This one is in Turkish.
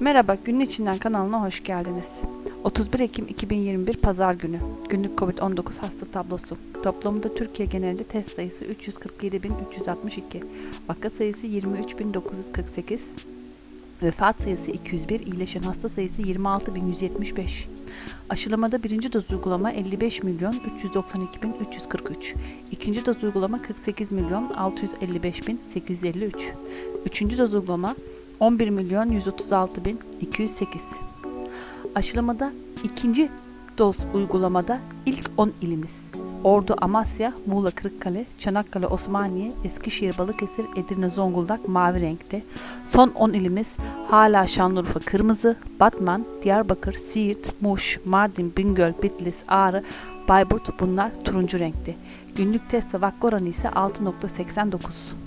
Merhaba, Günün İçinden kanalına hoş geldiniz. 31 Ekim 2021 Pazar günü. Günlük COVID-19 hasta tablosu. Toplamda Türkiye genelinde test sayısı 347.362. Vaka sayısı 23.948. Vefat sayısı 201, iyileşen hasta sayısı 26.175. Aşılamada birinci doz uygulama 55 milyon 392 bin 343. İkinci doz uygulama 48 milyon 655 bin 853. Üçüncü doz uygulama 11 milyon 136 bin 208. Aşılamada ikinci doz uygulamada ilk 10 ilimiz. Ordu, Amasya, Muğla, Kırıkkale, Çanakkale, Osmaniye, Eskişehir, Balıkesir, Edirne, Zonguldak mavi renkte. Son 10 ilimiz hala Şanlıurfa kırmızı, Batman, Diyarbakır, Siirt, Muş, Mardin, Bingöl, Bitlis, Ağrı, Bayburt bunlar turuncu renkte. Günlük test ve vaka oranı ise 6.89.